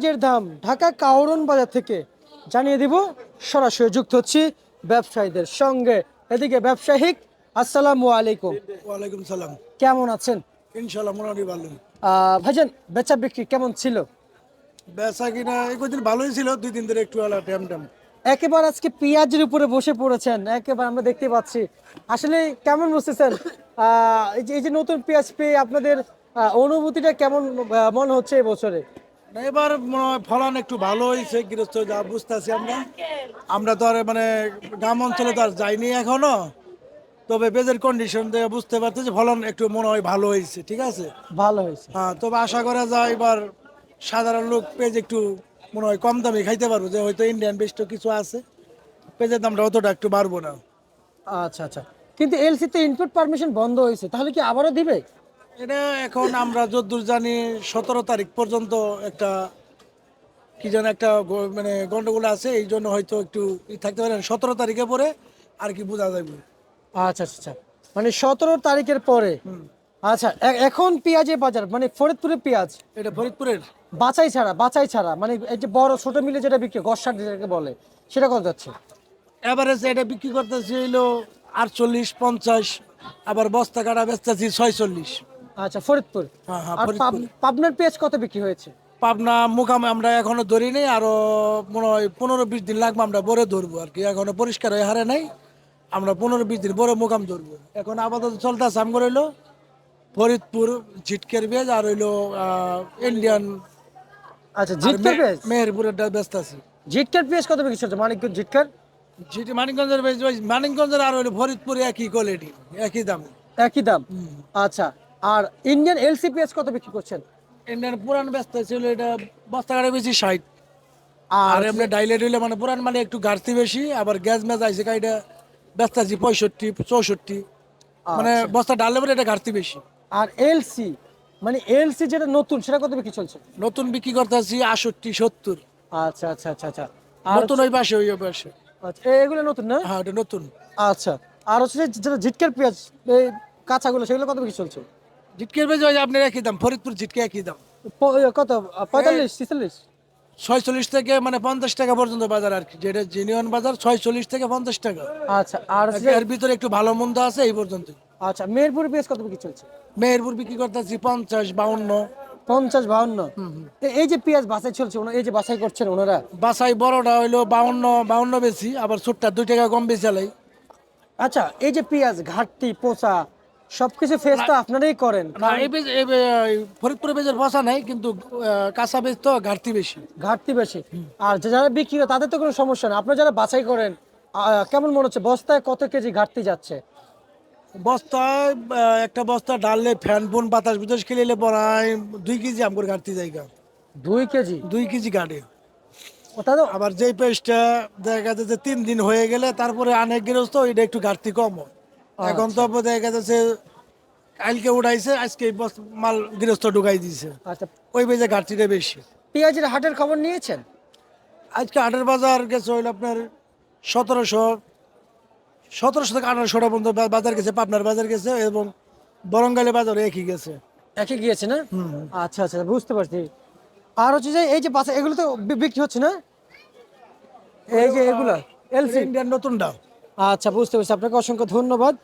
পেঁয়াজের দাম ঢাকা কাউরন বাজার থেকে জানিয়ে দিব সরাসরি যুক্ত হচ্ছি ব্যবসায়ীদের সঙ্গে। এদিকে ব্যবসায়িক আসসালামু আলাইকুম। ওয়ালাইকুম সালাম। কেমন আছেন? ইনশাল্লাহ মোটামুটি ভালো ভাইজান বেচা বিক্রি কেমন ছিল? বেচা কিনা এই কদিন ভালোই ছিল দুই দিন ধরে একটু আলা ট্যাম ট্যাম। একেবারে আজকে পেঁয়াজের উপরে বসে পড়েছেন একেবারে আমরা দেখতে পাচ্ছি। আসলে কেমন এই যে নতুন পেঁয়াজ পেয়ে আপনাদের অনুভূতিটা কেমন মনে হচ্ছে এই বছরে? না, এবার মনে হয় ফলন একটু ভালো হয়েছে গৃহস্থ যা বুঝতেছি আমরা। আমরা তো আর মানে গ্রাম অঞ্চলে তো আর যাইনি এখনও। তবে বেজের কন্ডিশন দিয়ে বুঝতে পারতেছি ফলন একটু মনে হয় ভালো হয়েছে ঠিক আছে? ভালো হয়েছে হ্যাঁ তবে আশা করা যায় এবার সাধারণ লোক পেজ একটু মনে হয় কম দামে খাইতে পারব যে হয়তো ইন্ডিয়ান বেস্ট কিছু আছে। পেজের দামটা অতটা একটু বাড়বো না। আচ্ছা আচ্ছা। কিন্তু এলসি তে ইনপুট পারমিশন বন্ধ হয়েছে তাহলে কি আবারও দিবে? এটা এখন আমরা যদ্দূর জানি সতেরো তারিখ পর্যন্ত একটা কি যেন একটা মানে গন্ডগোল আছে এই জন্য হয়তো একটু থাকতে পারে সতেরো তারিখে পরে আর কি বোঝা যাবে। আচ্ছা আচ্ছা আচ্ছা। মানে সতেরো তারিখের পরে? আচ্ছা এখন পেঁয়াজের বাজার মানে ফরিদপুরের পেঁয়াজ? এটা ফরিদপুরের। বাছাই ছাড়া বাছাই ছাড়া মানে এই যে বড় ছোট মিলে যেটা বিক্রি গসার যেটাকে বলে সেটা কত যাচ্ছে? এভারেজ এটা বিক্রি করতেছি হইল আটচল্লিশ পঞ্চাশ আবার বস্তা কাটা বেচতেছি ছয়চল্লিশ। আচ্ছা ফরিদপুর। হ্যাঁ হ্যাঁ আর পাবনার পেঁয়াজ কত বিক্রি হয়েছে? পাবনা মুকামে আমরা এখনও ধরি নেই আরও মনে হয় পনেরো বিশ দিন লাগবে আমরা বরে ধরবো আর কি। এখনও পরিষ্কার হয়ে হারে নাই আমরা পনেরো বিশ দিন বড় মুকাম ধরবো। এখন আপাতত চলতেছে আম রইল ফরিদপুর ঝিটকের বেজ আর হইল ইন্ডিয়ান আচ্ছা জিটকার পেঁয়াজ? মেহেরপুরের ব্যস্ত আছে। ঝিটকের পেঁয়াজ কত বিক্রি চলছে মানিকগঞ্জ জিটকার ঝিটি মানিকগঞ্জের বেজ ওই মানিকগঞ্জের আর হইল ফরিদপুর একই কোয়ালিটি একই দাম। একই দাম। আচ্ছা আর ইন্ডিয়ান এলসি পেঁয়াজ কত বিক্রি করছেন? ইন্ডিয়ান পুরান ব্যস্ত ছিল এটা বস্তা কাটা বেশি ষাট। আর এমনি ডাইলেট হইলে মানে পুরান মানে একটু ঘাটতি বেশি আবার গ্যাস ম্যাচ আইসে কাইটা ব্যস্ত আছি পঁয়ষট্টি চৌষট্টি। মানে বস্তা ডাললে পরে এটা ঘাটতি বেশি। আর এলসি মানে এলসি যেটা নতুন সেটা কত বিক্রি চলছে? নতুন বিক্রি করতেছি আষট্টি সত্তর। আচ্ছা আচ্ছা আচ্ছা আচ্ছা। আর নতুন ওই পাশে ওই পাশে। আচ্ছা এগুলো নতুন না? হ্যাঁ ওটা নতুন। আচ্ছা। আর হচ্ছে যেটা ঝিটকার পেঁয়াজ এই কাঁচাগুলো সেগুলো কত বিক্রি চলছে? ঝিটকের বেজে ওই যে আপনার একই দাম ফরিদপুর ঝিটকে একই দাম। কত? পঁয়তাল্লিশ ছিচল্লিশ? ছয়চল্লিশ থেকে মানে পঞ্চাশ টাকা পর্যন্ত বাজার আর কি যেটা জিনিয়ন বাজার ছয়চল্লিশ থেকে পঞ্চাশ টাকা। আচ্ছা আর এর ভিতরে একটু ভালো মন্দ আছে এই পর্যন্ত আচ্ছা মেহেরপুর পেঁয়াজ কত বিক্রি চলছে? মেহেরপুর বিক্রি করতেছি পঞ্চাশ বাউন্ন। পঞ্চাশ বাউন্ন? এই যে পেঁয়াজ বাছাই চলছে এই যে বাছাই করছেন ওনারা? বাসাই বড়টা হইল বাউন্ন বাউন্ন বেশি আবার ছোটটা দুই টাকা কম বেশি চালাই আচ্ছা এই যে পেঁয়াজ ঘাটতি পোচা সবকিছু ফেস তো আপনারাই করেন। না এই বেজ এই বে- এই ফরিদপুরে বেজের বসা নাই কিন্তু কাঁচা বেজ তো ঘাটতি বেশি। ঘাটতি বেশি। আর যে যারা বিক্রি করে তাদের তো কোনো সমস্যা নেই। আপনারা যারা বাছাই করেন কেমন মনে হচ্ছে? বস্তায় কত কেজি ঘাটতি যাচ্ছে? বস্তায় একটা বস্তা ডাললে ফ্যান ফোন বাতাস বুতাস খেলে পড়ায় দুই কেজি আমগর ঘাটতি জায়গা। দুই কেজি? দুই কেজি ঘাটে। তো আবার যেই পেস্টটা দেখা যাচ্ছে যে তিন দিন হয়ে গেলে তারপরে অনেক গৃহস্থ এটা একটু ঘাটতি কম হয়। এখন তো দেখা যাচ্ছে কালকে উঠাইছে আজকে বস- মাল গৃহস্থ ঢুকাই দিয়েছে আচ্ছা। ওই বেজে ঘাটতিটা বেশি। পেঁয়াজের হাটের খবর নিয়েছেন? আজকে হাটের বাজার গেছে হইল আপনার সতেরোশো সতেরোশো থেকে আঠারোশোটা পর্যন্ত বাজার গেছে পাবনার বাজার গেছে এবং বরঙ্গালে বাজার একই গেছে। একই গিয়েছে না? আচ্ছা আচ্ছা বুঝতে পারছি। আর হচ্ছে যে এই যে বাচ্চা এগুলো তো বিক্রি হচ্ছে না? এই যে এগুলো এলসি ইন্ডিয়ান নতুনটা। আচ্ছা বুঝতে পারছি। আপনাকে অসংখ্য ধন্যবাদ।